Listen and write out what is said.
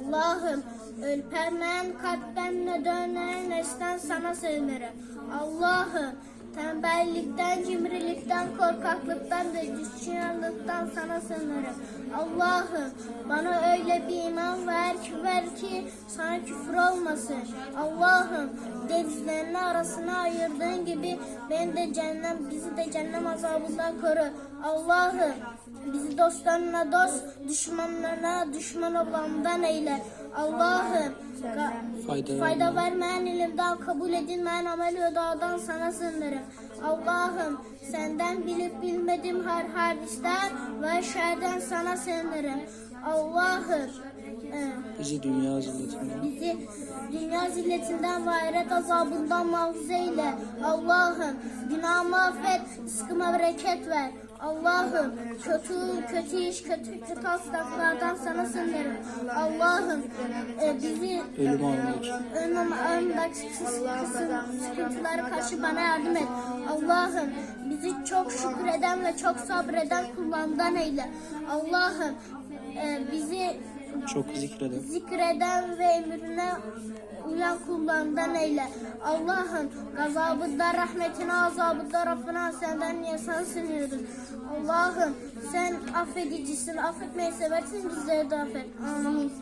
Allah'ım ürpermeyen kalpten ne dönen esten sana sığınırım. Allah'ım tembellikten, cimrilikten, korkaklıktan ve düşmanlıktan sana sığınırım. Allah'ım bana öyle bir iman ver ki, ver ki sana küfür olmasın. Allah'ım denizlerin arasına ayırdığın gibi beni de cennet, bizi de cennet azabından koru. Allah'ım bizi dostlarına dost, düşmanlarına düşman olandan eyle. Allah'ım Fayda fayda vermeyen ilimden kabul edilmeyen amel ve duadan sana sığınırım. Allah'ım senden bilip bilmediğim her hadisten ve şerden sana sığınırım. Allah'ım e, Bizi dünya zilletinden, Bizi dünya zilletinden ve ahiret azabından muhafaza eyle. Allah'ım günahımı affet, rızkıma bereket ver. Allah'ım kötü kötü iş, kötü kötü hastalıklardan sana sığınırım. Allah'ım e, bizi ölüm anındaki, sıkıntılara karşı bana yardım et. Allah'ım bizi çok şükreden ve çok sabreden kullandan eyle. Allah'ım e, bizi çok zikreden, zikreden ve emrine uyan kullarından eyle. Allah'ım gazabında rahmetine, azabında rafına senden yasan sınıyoruz. Allah'ım sen affedicisin, affetmeyi seversin bizleri de affet. Amin.